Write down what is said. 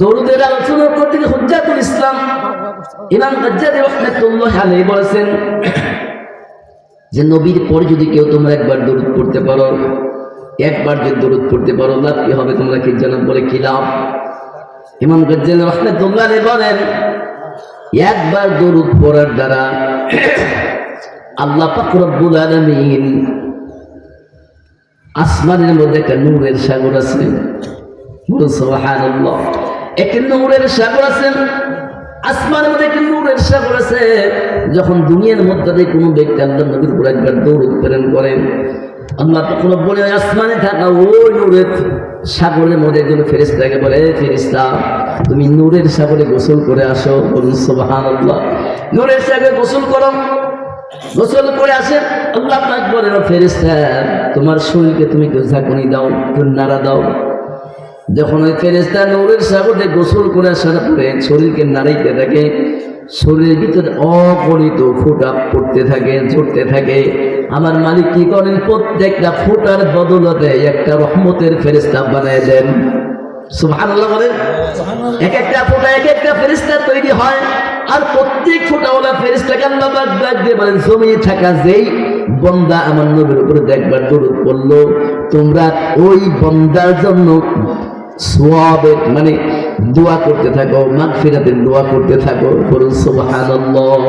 দরুদের আলোচনা করতে গিয়ে হুজ্জাতুল ইসলাম ইমাম গাজ্জালি রহমাতুল্লাহ বলেছেন যে, নবীর পরে যদি কেউ তোমরা একবার দরুদ পড়তে পারো, একবার যদি দরুদ পড়তে পারো কি হবে? তোমরা কি বলে ইমাম রহমাতুল্লাহ বলেন, একবার দরুদ পড়ার দ্বারা আল্লাহ আসমানের মধ্যে একটা নূরের সাগর আছে। একটা নূরের সাগর আছে, আসমানের মধ্যে একটা নূরের সাগর আছে। যখন দুনিয়ার মধ্যে দিয়ে কোনো ব্যক্তি আল্লাহ নবীর উপর একবার দৌড় প্রেরণ করেন আল্লাহ তখন বলে আসমানে থাকা ওই নূরের সাগরের মধ্যে একজন ফেরিস্তাকে বলে, "এ ফেরিস্তা তুমি নূরের সাগরে গোসল করে আসো। বলুন, সুবহানাল্লাহ। নূরের সাগরে গোসল করো। গোসল করে আসে, আল্লাহ পাক বলেন ফেরেস্তা তোমার শরীরকে তুমি একটু ঝাঁকুনি দাও, একটু নাড়া দাও। যখন ওই ফেরেস্তা নৌরের সাগরে গোসল করে আসার পরে শরীরকে নাড়াইতে থাকে, শরীরের ভিতরে অগণিত ফোঁটা পড়তে থাকে, ঝরতে থাকে। আমার মালিক কি করেন? প্রত্যেকটা ফোটার বদলতে একটা রহমতের ফেরেস্তা বানায় দেন। এক একটা এক একটা তৈরি হয়, আর প্রত্যেক থাকা যেই বন্দা আমার নবীর উপরে দেখবার দরুদ পড়ল, তোমরা ওই বন্দার জন্য সোয়াবের মানে দোয়া করতে থাকো মাগফিরাতের দোয়া করতে থাকো বলুন সুবহানাল্লাহ।